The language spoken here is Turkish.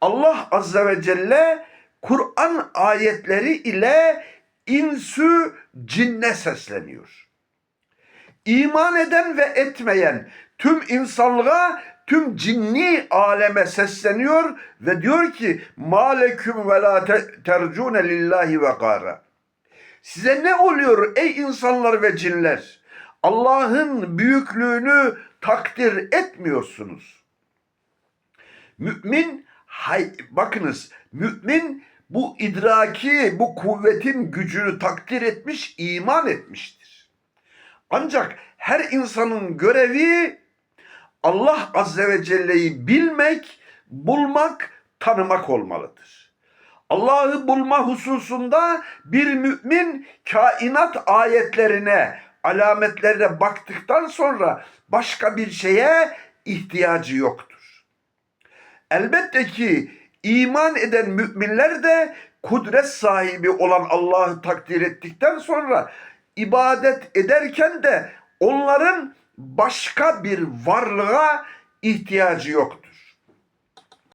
Allah Azze ve Celle Kur'an ayetleri ile insü cinne sesleniyor. İman eden ve etmeyen tüm insanlığa, tüm cinni aleme sesleniyor ve diyor ki maleküm ve la te- tercune lillahi ve gara. Size ne oluyor ey insanlar ve cinler? Allah'ın büyüklüğünü takdir etmiyorsunuz. Mümin hay, bakınız mümin bu idraki, bu kuvvetin gücünü takdir etmiş, iman etmiştir. Ancak her insanın görevi Allah Azze ve Celle'yi bilmek, bulmak, tanımak olmalıdır. Allah'ı bulma hususunda bir mümin kainat ayetlerine, alametlerine baktıktan sonra başka bir şeye ihtiyacı yoktur. Elbette ki iman eden müminler de kudret sahibi olan Allah'ı takdir ettikten sonra ibadet ederken de onların başka bir varlığa ihtiyacı yoktur.